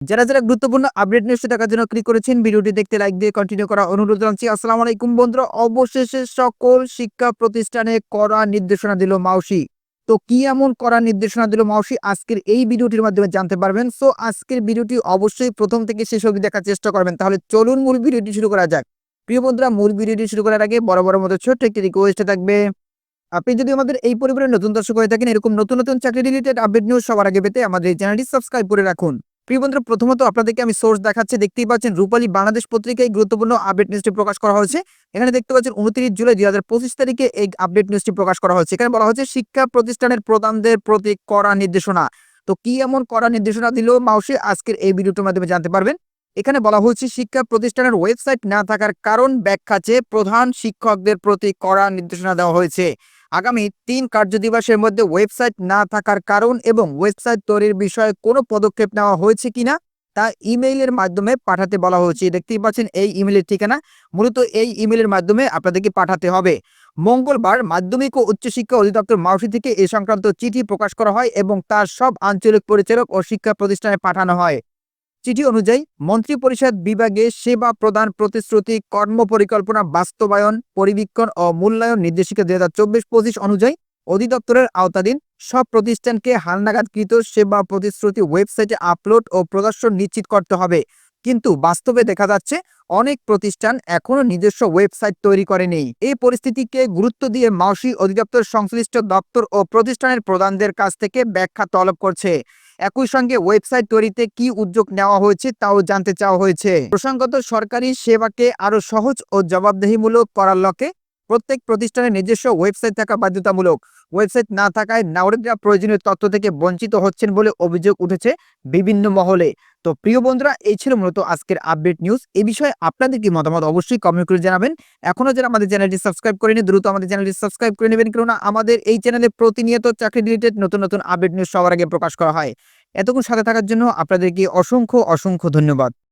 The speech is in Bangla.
যারা যারা গুরুত্বপূর্ণ আপডেট নিউজ দেখার জন্য ক্লিক করেছেন, ভিডিওটি দেখতে লাইক দিয়ে কন্টিনিউ করা অনুরোধ জানাচ্ছি। আসসালামু আলাইকুম বন্ধুরা, অবশেষে সকল শিক্ষা প্রতিষ্ঠানে করা নির্দেশনা দিল মাউসি। তো কি এমন করা নির্দেশনা দিল মাউসি? আজকের এই ভিডিওটির মাধ্যমে জানতে পারবেন। সো আজকের ভিডিওটি অবশ্যই প্রথম থেকে শেষ অবধি দেখার চেষ্টা করবেন। তাহলে চলুন মূল ভিডিওটি শুরু করা যাক। প্রিয় বন্ধুরা, মূল ভিডিওটি শুরু করার আগে বড় বড় মতো ছোট্ট একটি রিকোয়েস্ট থাকবে। আপনি যদি আমাদের এই পরিবারের নতুন দর্শক হয়ে থাকেন, এরকম নতুন নতুন চাকরি রিলেটেড আপডেট নিউজ সবার আগে পেতে আমাদের এই চ্যানেলটি সাবস্ক্রাইব করে রাখুন। প্রিয় বন্ধুরা, প্রথমত আপনাদেরকে আমি সোর্স দেখাচ্ছি। দেখতেই পাচ্ছেন রূপালী বাংলাদেশ পত্রিকায় গুরুত্বপূর্ণ আপডেট নিউজটি প্রকাশ করা হয়েছে। এখানে দেখতে পাচ্ছেন উনত্রিশ জুলাই দুই হাজার পঁচিশ তারিখে এই আপডেট নিউজটি প্রকাশ করা হয়েছে। এখানে বলা হচ্ছে শিক্ষা প্রতিষ্ঠানের প্রধানদের প্রতি কড়া নির্দেশনা। তো কি এমন কড়া নির্দেশনা দিল মাউসি? আজকের এই ভিডিওটির মাধ্যমে জানতে পারবেন। এখানে বলা হচ্ছে শিক্ষা প্রতিষ্ঠানের ওয়েবসাইট না থাকার কারণ ব্যাখ্যা চেয়ে প্রধান শিক্ষকদের প্রতি কড়া নির্দেশনা দেওয়া হয়েছে। আগামী তিন কার্য কার্যদিবসের মধ্যে ওয়েবসাইট না থাকার কারণ এবং ওয়েবসাইট তৈরির বিষয়ে কোনো পদক্ষেপ নেওয়া হয়েছে কিনা তা ইমেইলের মাধ্যমে পাঠাতে বলা হয়েছে। দেখতেই পাচ্ছেন, এই ইমেলের ঠিকানা মূলত এই ইমেলের মাধ্যমে আপনাদেরকে পাঠাতে হবে। মঙ্গলবার মাধ্যমিক ও উচ্চশিক্ষা অধিদপ্তর মাউসি থেকে এ সংক্রান্ত চিঠি প্রকাশ করা হয় এবং তার সব আঞ্চলিক পরিচালক ও শিক্ষা প্রতিষ্ঠানে পাঠানো হয়। চিঠি অনুযায়ী মন্ত্রী পরিষদ বিভাগে সেবা প্রদান প্রতিশ্রুতি কর্ম পরিকল্পনা বাস্তবায়ন, পরিবীক্ষণ ও মূল্যায়ন নির্দেশিকা দুই হাজার চব্বিশ পঁচিশ অনুযায়ী অধিদপ্তরের আওতাধীন সব প্রতিষ্ঠানকে হালনাগাদকৃত সেবা প্রতিশ্রুতি ওয়েবসাইটে আপলোড ও প্রদর্শন নিশ্চিত করতে হবে। কিন্তু বাস্তবে দেখা যাচ্ছে, অনেক প্রতিষ্ঠান এখনও নিজস্ব ওয়েবসাইট তৈরি করেনি। এই পরিস্থিতিকে গুরুত্ব দিয়ে মাউসি অধিদপ্তর সংশ্লিষ্ট দপ্তর ও প্রতিষ্ঠানের প্রধানদের কাছ থেকে ব্যাখ্যা তলব করছে। একই সঙ্গে ওয়েবসাইট তৈরিতে কি উদ্যোগ নেওয়া হয়েছে তাও জানতে চাওয়া হয়েছে। প্রসঙ্গত সরকারি সেবাকে আরও সহজ ও জবাবদেহিমূলক করার লক্ষ্যে প্রত্যেক প্রতিষ্ঠানের নিজস্ব ওয়েবসাইট থাকা বাধ্যতামূলক। ওয়েবসাইট না থাকায় নাগরিকরা প্রয়োজনীয় তথ্য থেকে বঞ্চিত হচ্ছেন বলে অভিযোগ উঠেছে বিভিন্ন মহলে। তো প্রিয় বন্ধুরা, এই ছিল মূলত আজকের আপডেট নিউজ। এই বিষয়ে আপনাদের কি মতামত অবশ্যই কমেন্ট করে জানাবেন। এখনও যারা আমাদের চ্যানেলটি সাবস্ক্রাইব করেনি, দ্রুত আমাদের চ্যানেলটি সাবস্ক্রাইব করে নেবেন। কেননা আমাদের এই চ্যানেলে প্রতিনিয়ত চাকরি রিলেটেড নতুন নতুন আপডেট নিউজ সবার আগে প্রকাশ করা হয়। এতক্ষণ সাথে থাকার জন্য আপনাদেরকে অসংখ্য অসংখ্য ধন্যবাদ।